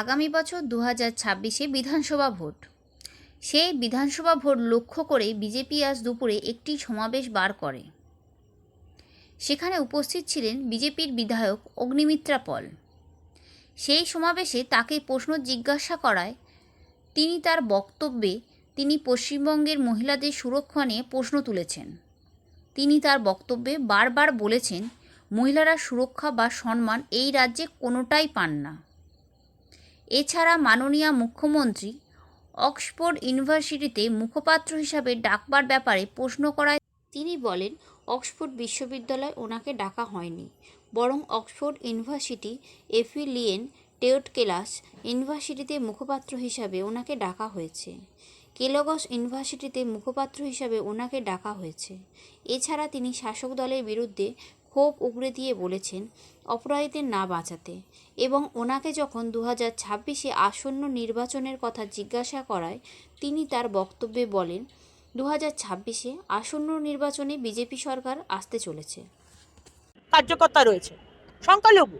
আগামী বছর দু হাজার ছাব্বিশে বিধানসভা ভোট। সেই বিধানসভা ভোট লক্ষ্য করে বিজেপি আজ দুপুরে একটি সমাবেশ বার করে। সেখানে উপস্থিত ছিলেন বিজেপির বিধায়ক অগ্নিমিত্রা পল। সেই সমাবেশে তাকে প্রশ্ন জিজ্ঞাসা করায় তিনি তার বক্তব্যে তিনি পশ্চিমবঙ্গের মহিলাদের সুরক্ষা নিয়ে প্রশ্ন তুলেছেন। তিনি তার বক্তব্যে বারবার বলেছেন, মহিলারা সুরক্ষা বা সম্মান এই রাজ্যে কোনোটাই পান না। এছাড়া মাননীয়া মুখ্যমন্ত্রী অক্সফোর্ড ইউনিভার্সিটিতে মুখপাত্র হিসাবে ডাকবার ব্যাপারে প্রশ্ন করায়। তিনি বলেন, অক্সফোর্ড বিশ্ববিদ্যালয় ওনাকে ডাকা হয়নি, বরং অক্সফোর্ড ইউনিভার্সিটি এফিলিয়েন টেওট কেলাস ইউনিভার্সিটিতে মুখপাত্র হিসাবে ওনাকে ডাকা হয়েছে। কেলগস ইউনিভার্সিটিতে মুখপাত্র হিসাবে ওনাকে ডাকা হয়েছে। এছাড়া তিনি শাসক দলের বিরুদ্ধে ক্ষোভ উগড়ে দিয়ে বলেছেন, অপরাধীদের না বাঁচাতে। এবং ওনাকে যখন দু হাজার ছাব্বিশে আসন্ন নির্বাচনের কথা জিজ্ঞাসা করায়, তিনি তার বক্তব্যে বলেন দু হাজার ছাব্বিশে আসন্ন নির্বাচনে বিজেপি সরকার আসতে চলেছে। কার্যকর্তা রয়েছে। সংখ্যালঘু।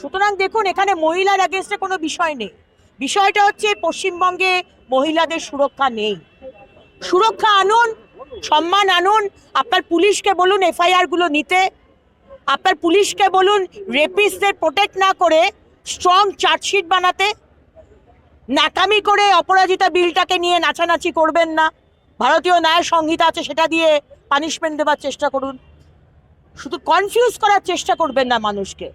সুতরাং দেখুন, এখানে মহিলার অ্যাগেনস্টে কোনো বিষয় নেই। বিষয়টা হচ্ছে পশ্চিমবঙ্গে মহিলাদের সুরক্ষা নেই। সুরক্ষা আনুন সম্মান আনুন, আপনার পুলিশকে বলুন এফআইআরগুলো নিতে। আপনার পুলিশকে বলুন রেপিসদের প্রোটেক্ট না করে স্ট্রং চার্জশিট বানাতে। নাকামি করে অপরাজিতা বিলটাকে নিয়ে নাচানাচি করবেন না। ভারতীয় ন্যায় সংহিতা আছে, সেটা দিয়ে পানিশমেন্ট দেওয়ার চেষ্টা করুন। শুধু কনফিউজ করার চেষ্টা করবেন না মানুষকে।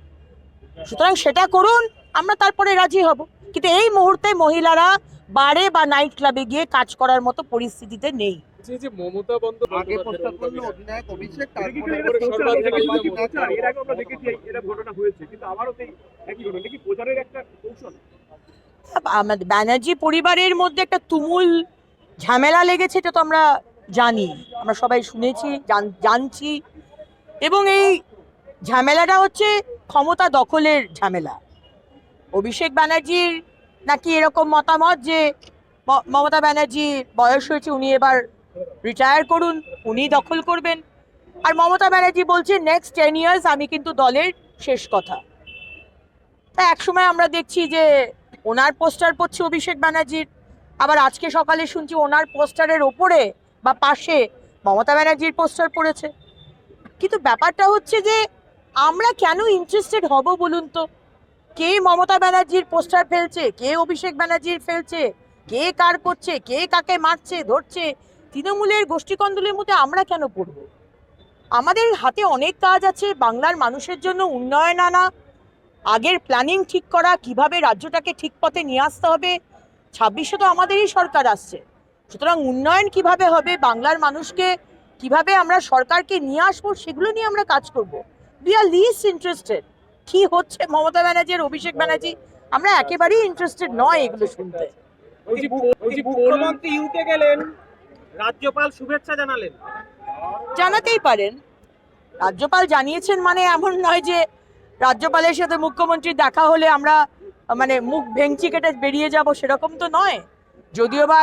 সুতরাং সেটা করুন, আমরা তারপরে রাজি হব। কিন্তু এই মুহূর্তে মহিলারা বারে বা নাইট ক্লাবে গিয়ে কাজ করার মতো পরিস্থিতিতে নেই। যে যে মমতা দেখেছি কৌশল? আমাদের ব্যানার্জি পরিবারের মধ্যে একটা তুমুল ঝামেলা লেগেছে এটা তো আমরা জানি। আমরা সবাই শুনেছি জানছি। এবং এই ঝামেলাটা হচ্ছে ক্ষমতা দখলের ঝামেলা। অভিষেক ব্যানার্জির নাকি এরকম মতামত যে ম- মমতা ব্যানার্জি বয়স হয়েছে উনি এবার রিটায়ার করুন, উনি দখল করবেন। আর মমতা ব্যানার্জি বলছে নেক্সট টেন ইয়ার্স আমি কিন্তু দলের শেষ কথা। তা একসময় আমরা দেখছি যে, ওনার পোস্টার পড়ছে অভিষেক ব্যানার্জির। আবার আজকে সকালে শুনছি ওনার পোস্টারের ওপরে বা পাশে মমতা ব্যানার্জির পোস্টার পড়েছে। কিন্তু ব্যাপারটা হচ্ছে যে, আমরা কেন ইন্টারেস্টেড হব বলুন তো? কে মমতা ব্যানার্জির পোস্টার ফেলছে? কে অভিষেক ব্যানার্জির ফেলছে? কে কার করছে? কে কাকে মারছে, ধরছে? তৃণমূলের গোষ্ঠীকন্দলের মধ্যে আমরা কেন পড়ব আমাদের হাতে অনেক কাজ আছে বাংলার মানুষের জন্য উন্নয়ন আনা আগের প্ল্যানিং ঠিক করা কীভাবে রাজ্যটাকে ঠিক পথে নিয়ে আসতে হবে ছাব্বিশে তো আমাদেরই সরকার আসছে সুতরাং উন্নয়ন কীভাবে হবে বাংলার মানুষকে কীভাবে আমরা সরকারকে নিয়ে আসব সেগুলো নিয়ে আমরা কাজ করব উই আর লিস্ট ইন্টারেস্টেড কি হচ্ছে মমতা ব্যানার্জি আর অভিষেক ব্যানার্জি আমরা একেবারেই ইন্টারেস্টেড নয় এগুলো শুনতে গেলেন রাজ্যপাল শুভেচ্ছা জানালেন। জানাতেই পারেন। রাজ্যপাল জানিয়েছেন মানে এমন নয় যে রাজ্যপালের সাথে মুখ্যমন্ত্রীর দেখা হলে আমরা মানে মুখ ভেঙচি কেটে বেরিয়ে যাব, সেরকম তো নয়। যদিও বা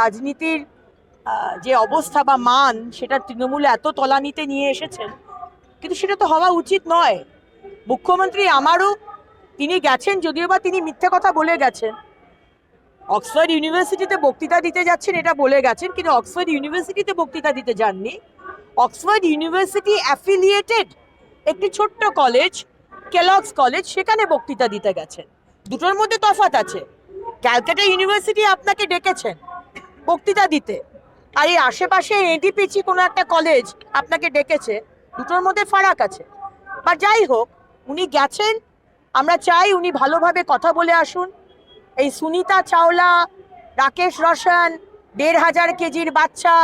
রাজনীতির যে অবস্থা বা মান, সেটা তৃণমূল এত তলানিতে নিয়ে এসেছেন, কিন্তু সেটা তো হওয়া উচিত নয়। মুখ্যমন্ত্রী আমারও তিনি গেছেন, যদিও বা তিনি মিথ্যে কথা বলে গেছেন অক্সফোর্ড ইউনিভার্সিটিতে বক্তৃতা দিতে যাচ্ছেন এটা বলে গেছেন, কিন্তু অক্সফোর্ড ইউনিভার্সিটিতে বক্তৃতা দিতে যাননি। অক্সফোর্ড ইউনিভার্সিটি অ্যাফিলিয়েটেড একটি ছোট্ট কলেজ, কেলগস কলেজ, সেখানে বক্তৃতা দিতে গেছেন। দুটোর মধ্যে তফাৎ আছে। ক্যালকাটা ইউনিভার্সিটি আপনাকে ডেকেছেন বক্তৃতা দিতে। আর এই আশেপাশে এডিপিচি কোনো একটা কলেজ আপনাকে ডেকেছে, দুটোর মধ্যে ফারাক আছে। বা যাই হোক, উনি গেছেন, আমরা চাই উনি ভালোভাবে কথা বলে আসুন। এই সুনিতা চাওলা, রাকেশ রোশন, দেড় হাজার কেজির বাচ্চা,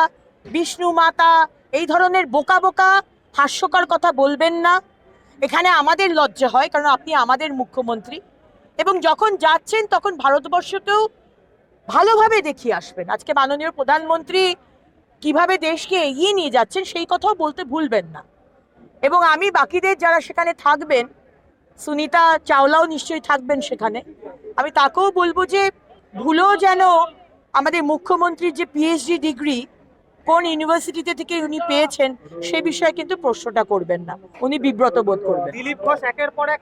বিষ্ণু মাতা, এই ধরনের বোকা বোকা হাস্যকর কথা বলবেন না। এখানে আমাদের লজ্জা হয়, কারণ আপনি আমাদের মুখ্যমন্ত্রী। এবং যখন যাচ্ছেন, তখন ভারতবর্ষকেও ভালোভাবে দেখিয়ে আসবেন। আজকে মাননীয় প্রধানমন্ত্রী কীভাবে দেশকে এগিয়ে নিয়ে যাচ্ছেন, সেই কথাও বলতে ভুলবেন না। এবং আমি বাকিদের যারা সেখানে থাকবেন সুনিতা চাওলাও নিশ্চয়ই থাকবেন সেখানে। আমি তাকেও বলব যে, ভুলেও যেন আমাদের মুখ্যমন্ত্রীর যে পিএইচডি ডিগ্রি কোন ইউনিভার্সিটিতে থেকে উনি পেয়েছেন, সে বিষয়ে কিন্তু প্রশ্নটা করবেন না। উনি বিব্রত বোধ করবেন। দিলীপ ঘোষ একের পর এক